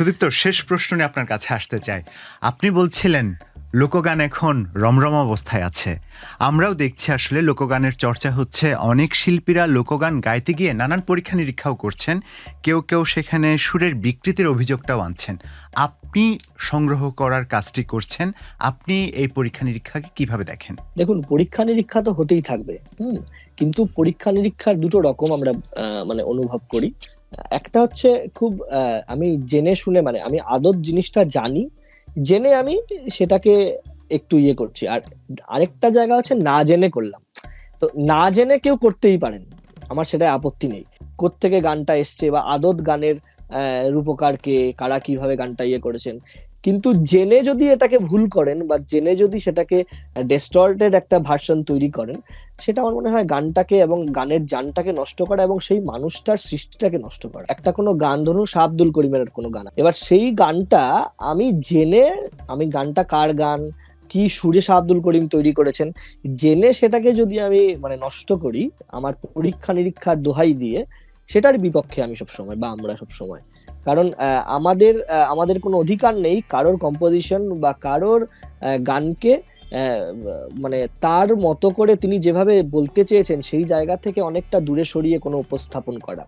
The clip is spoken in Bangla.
সুদীপ্ত শেষ প্রশ্ন নিয়ে আপনার কাছে আসতে চাই। আপনি বলছিলেন লোকগান এখন রমরম অবস্থায় আছে। আমরাও দেখছি আসলে লোকগানের চর্চা হচ্ছে। অনেক শিল্পীরা লোকগান গাইতে গিয়ে নানান পরীক্ষা নিরীক্ষাও করছেন। কেউ কেউ সেখানে সুরের বিকৃতির অভিযোগটাও আনছেন। আপনি সংগ্রহ করার কাজটি করছেন। আপনি এই পরীক্ষা নিরীক্ষাকে কীভাবে দেখেন? দেখুন, পরীক্ষা নিরীক্ষা তো হতেই থাকবে, হুম? কিন্তু পরীক্ষা নিরীক্ষার দুটো রকম আমরা মানে অনুভব করি। একটা হচ্ছে খুব আমি জেনে শুনে মানে আমি আদত জিনিসটা জানি জেনে আমি সেটাকে একটু ইয়ে করছি। আর আরেকটা জায়গা হচ্ছে না জেনে করলাম। তো না জেনে কেউ করতেই পারেন। আমার সেটা আপত্তি নেই। কোত্থেকে গানটা এসছে বা আদত গানের রূপকার কে কারা কীভাবে গানটা ইয়ে করেছেন? কিন্তু জেনে যদি এটাকে ভুল করেন বা জেনে যদি সেটাকে ডেস্টর্টেড একটা ভার্সন তৈরি করেন, সেটা আমার মনে হয় গানটাকে এবং গানের জানটাকে নষ্ট করা এবং সেই মানুষটার সৃষ্টিটাকে নষ্ট করা। একটা কোনো গান, ধরুন শাহ আব্দুল করিমের কোনো গান এবার সেই গানটা আমি জেনে আমি গানটা কার গান? কি সুরে শাহ আব্দুল করিম তৈরি করেছেন? জেনে সেটাকে যদি আমি মানে নষ্ট করি, আমার পরীক্ষা নিরীক্ষার দোহাই দিয়ে, সেটার বিপক্ষে আমি সব সময় বা আমরা সব সময় কারণ আমাদের আমাদের কোনো অধিকার নেই কারোর কম্পোজিশন বা কারোর গানকে মানে তার মতো করে তিনি যেভাবে বলতে চেয়েছেন, সেই জায়গা থেকে অনেকটা দূরে সরিয়ে কোনো উপস্থাপন করা।